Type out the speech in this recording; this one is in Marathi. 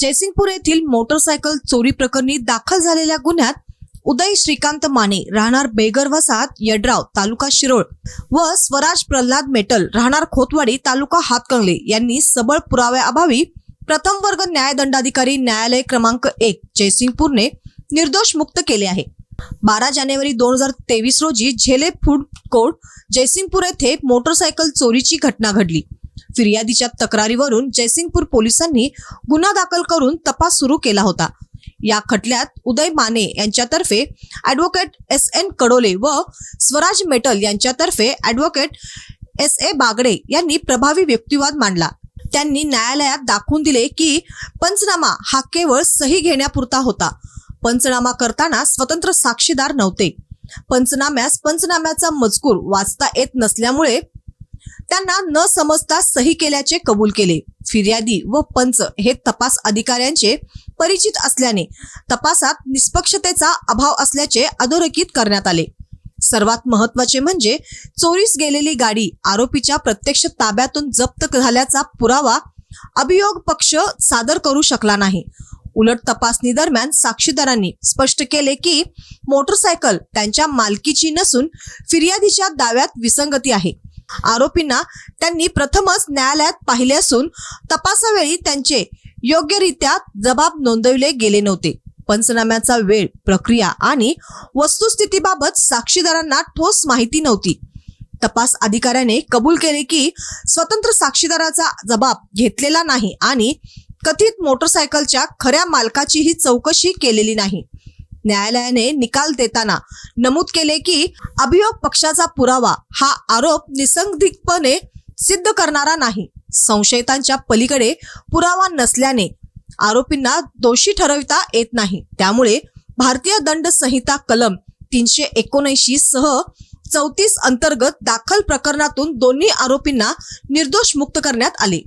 जयसिंगपूर येथील मोटरसायकल चोरी प्रकरणी दाखल झालेल्या गुन्ह्यात उदय श्रीकांत माने राहणार बेगर वसाहत यड्राव तालुका शिरोळ व स्वराज प्रल्हाद मेटल राहणार खोतवाडी तालुका हातकंगले यांनी सबळ पुराव्याअभावी प्रथम वर्ग न्यायदंडाधिकारी न्यायालय क्रमांक एक जयसिंगपूरने निर्दोष मुक्त केले आहे. बारा जानेवारी दोन हजार तेवीस रोजी झेले फूड कोर्ट जयसिंगपूर येथे मोटरसायकल चोरीची घटना घडली. फिर्यादीच्या तक्रारीवरून जयसिंगपूर पोलिसांनी गुन्हा दाखल करून तपास सुरू केला होता. या खटल्यात उदय माने यांच्यातर्फे ॲडव्होकेट एस एन कडोले व स्वराज मेटल यांच्यातर्फे ॲडव्होकेट एस ए बागडे यांनी प्रभावी व्यक्तिवाद मांडला. त्यांनी न्यायालयात दाखवून दिले की पंचनामा हा केवळ सही घेण्यापुरता होता. पंचनामा करताना स्वतंत्र साक्षीदार नव्हते. पंचनाम्यास पंचनाम्याचा मजकूर वाचता येत नसल्यामुळे त्यांना न समजता सही केल्याचे कबूल केले. फिर्यादी व पंच हे तपास अधिकाऱ्यांचे परिचित असल्याने तपासात निष्पक्षतेचा अभाव असल्याचे अधोरेखित करण्यात आले. सर्वात महत्त्वाचे म्हणजे चोरीस गेलेली गाडी आरोपीच्या प्रत्यक्ष ताब्यातून जप्त झाल्याचा पुरावा अभियोग पक्ष सादर करू शकला नाही. उलट तपासणी दरम्यान साक्षीदारांनी स्पष्ट केले की मोटरसायकल त्यांच्या मालकीची नसून फिर्यादीच्या दाव्यात विसंगती आहे. आरोपींना त्यांनी प्रथमच न्यायालयात पाहिले असून तपासावेळी त्यांचे योग्यरित्या जबाब नोंदवले गेले नव्हते. पंचनाम्याचा वेळ प्रक्रिया आणि वस्तुस्थितीबाबत साक्षीदारांना ठोस माहिती नव्हती. तपास अधिकाऱ्याने कबूल केले की स्वतंत्र साक्षीदाराचा जबाब घेतलेला नाही आणि कथित मोटरसायकलच्या खऱ्या मालकाचीही चौकशी केलेली नाही. न्यायालयाने निकाल देताना नमूद केले की अभियोग पक्षाचा पुरावा हा आरोप निसंदिग्धपणे सिद्ध करणारा नाही. संशयितांच्या पलीकडे पुरावा नसल्याने आरोपींना दोषी ठरविता येत नाही. त्यामुळे भारतीय दंड संहिता कलम तीनशे एकोणऐंशी सह चौतीस अंतर्गत दाखल प्रकरणातून दोन्ही आरोपींना निर्दोष मुक्त करण्यात आले.